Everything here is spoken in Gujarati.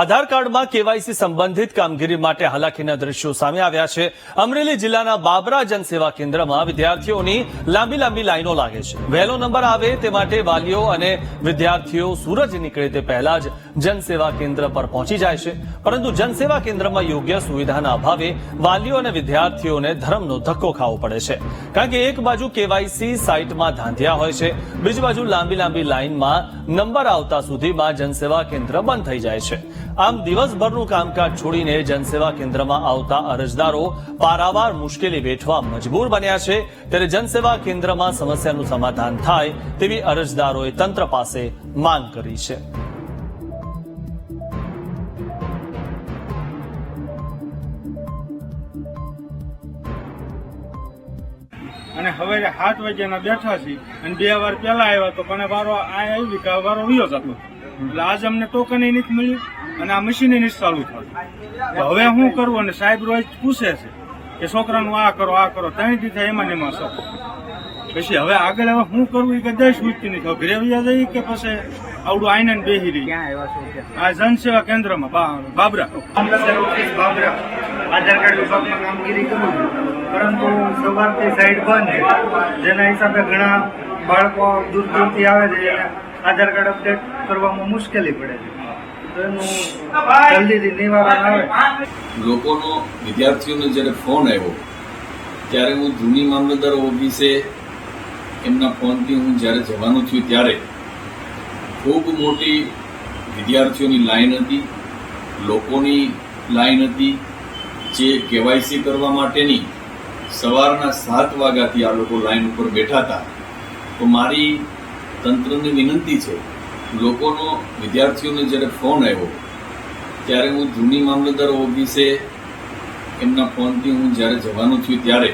આધાર કાર્ડમાં કેવાયસી સંબંધિત કામગીરી માટે હાલાકીના દ્રશ્યો સામે આવ્યા છે. અમરેલી જિલ્લાના બાબરા જનસેવા કેન્દ્રમાં વિદ્યાર્થીઓની લાંબી લાંબી લાઈનો લાગે છે. વહેલો નંબર આવે તે માટે વાલીઓ અને વિદ્યાર્થીઓ સૂરજ નીકળે તે પહેલા જ જનસેવા કેન્દ્ર પર પહોંચી જાય છે. પરંતુ જનસેવા કેન્દ્રમાં યોગ્ય સુવિધાના અભાવે વાલીઓ અને વિદ્યાર્થીઓને ધર્મનો ધક્કો ખાવો પડે છે. કારણ કે એક બાજુ કેવાયસી સાઇટમાં ધાંધ્યા હોય છે, બીજી બાજુ લાંબી લાંબી લાઈનમાં નંબર આવતા સુધીમાં જનસેવા કેન્દ્ર બંધ થઈ જાય છે. આમ દિવસભરનું કામકાજ છોડીને જનસેવા કેન્દ્રમાં આવતા અરજદારો પારાવાર મુશ્કેલી વેઠવા મજબૂર બન્યા છે. ત્યારે જનસેવા કેન્દ્રમાં સમસ્યાનું સમાધાન થાય તેવી અરજદારોએ તંત્ર પાસે માંગ કરી છે. અને હવે સાત વાગ્યાના બેઠા છીએ અને બે વાર પેલા આવ્યા તો પણ વારો આ આવી કે વારો વિયો જતો એટલે આજે અમને ટોકન નથી મળ્યું. અને આ મશીન નથી ચાલુ થયું તો હવે શું કરવું અને સાહેબ રોજ પૂછે છે કે છોકરાનું આ કરો આ કરો ત્રણ દીધા એમાં ને એમાં સર પછી હવે આગળ હવે શું કરવું એ કદાચ સૂચતી નહીં થયો ઘરે વ્યા જઈએ કે પછી આવડું આઈને ને બેહી રહી આ જનસેવા કેન્દ્રમાં બા- બાબરા. બાબરા. આધાર કાર્ડ વિભાગમાં કામગીરી કરું પરંતુ સવારથી સાઈડ બંધ છે જેના હિસાબે ઘણા બાળકો દૂર દૂરથી આવે છે આધાર કાર્ડ અપડેટ કરવામાં મુશ્કેલી પડે છે. લોકોનો, વિદ્યાર્થીઓનો જ્યારે ફોન આવ્યો, ત્યારે હું જૂની મામલતદાર ઓફિસે એમના ફોનથી હું જ્યારે જવાનું થયું ત્યારે ખૂબ મોટી વિદ્યાર્થીઓની લાઈન હતી, લોકોની લાઈન હતી, જે કેવાયસી કરવા માટેની સવારના સાત વાગ્યાથી આ લોકો લાઈન ઉપર બેઠા હતા. તો મારી તંત્રની વિનંતી છે લોકોનો, વિદ્યાર્થીઓને જ્યારે ફોન આવ્યો, ત્યારે હું જૂની મામલતદાર ઓફિસે એમના ફોનથી હું જ્યારે જવાનું થયું ત્યારે